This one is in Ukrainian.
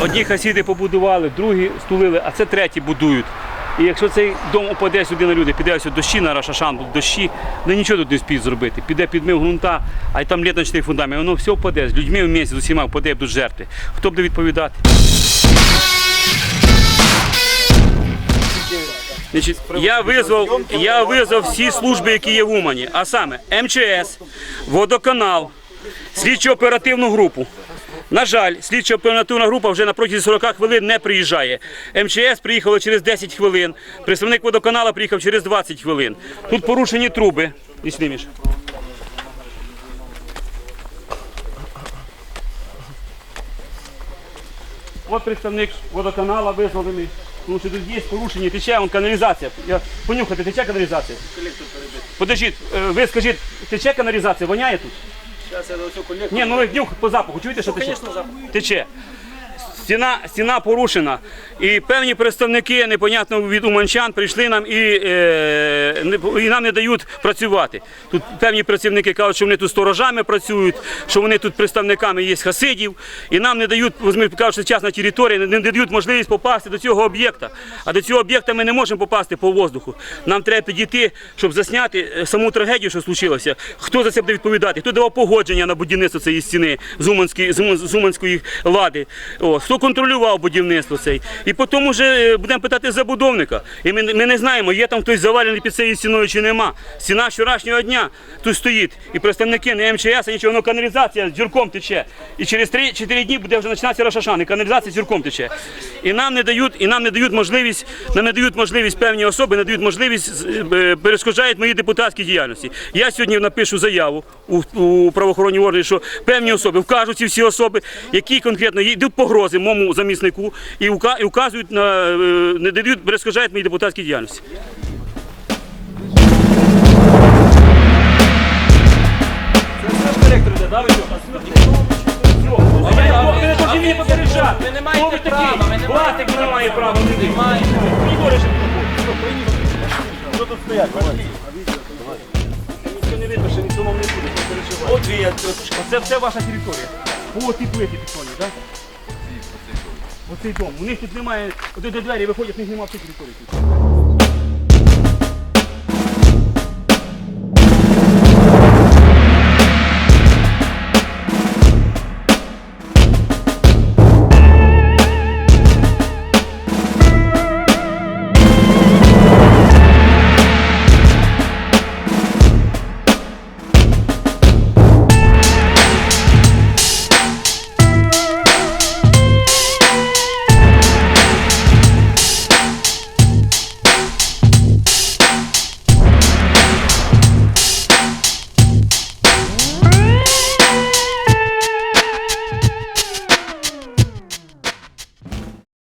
Одні хасіди побудували, другі стулили, а це треті будують. І якщо цей дом упаде сюди на люди, піде ось дощі на Рашашан, тут дощі, ну нічого тут не спіють зробити. Піде підмив ґрунта, а й там літочний фундамент, воно все впаде, з людьми в місті, з усіма впаде, будуть жертви. Хто буде відповідати? Значить, я визвав, я визвав всі служби, які є в Умані, а саме МЧС, водоканал, слідчо-оперативну групу. На жаль, слідчо-оперативна група вже на протязі 40 хвилин не приїжджає. МЧС приїхало через 10 хвилин, представник водоканалу приїхав через 20 хвилин. Тут порушені труби. І знімеш. От представник водоканала визволений. Тому що тут є порушення, тече вон каналізація. Я понюхати, тече каналізація. Подождіть, е, ви скажіть, тече каналізація, воняє тут? Ні, ну ви нюх по запаху, чуєте, що тече? Тече. Стіна, стіна порушена. І певні представники, непонятно від уманчан, прийшли нам і, е, і нам не дають працювати. Тут певні працівники кажуть, що вони тут сторожами працюють, що вони тут представниками є хасидів, і нам не дають, ми кажуть, що частна територія, не, дають можливість попасти до цього об'єкта. А до цього об'єкта ми не можемо попасти по воздуху. Нам треба підійти, щоб засняти е, саму трагедію, що случилося. Хто за це буде відповідати? Хто давав погодження на будівництво цієї стіни з Уманської, з Уманської влади? О, хто контролював будівництво цей? І потім вже будемо питати забудовника. І ми, ми не знаємо, є там хтось завалений під цією стіною чи нема. Стіна вчорашнього дня тут стоїть. І представники не МЧС, а нічого, воно каналізація з тече. І через 3-4 дні буде вже починатися Рошашан, і каналізація з тече. І нам не дають, і нам не дають можливість, нам не дають можливість певні особи, не дають можливість, е, перешкоджають моїй депутатській діяльності. Я сьогодні напишу заяву у, у правоохоронні органи, що певні особи вкажуть ці всі особи, які конкретно йдуть погрози моєму заміснику і, указують на е, не дають, перешкоджають моїй депутатській діяльності. Права? Ніхто не видно, що ніхто не буде. Оце все ваша територія. По ті плиті так? Оцей дом. У них тут немає, от де двері виходять, в них немає всіх території.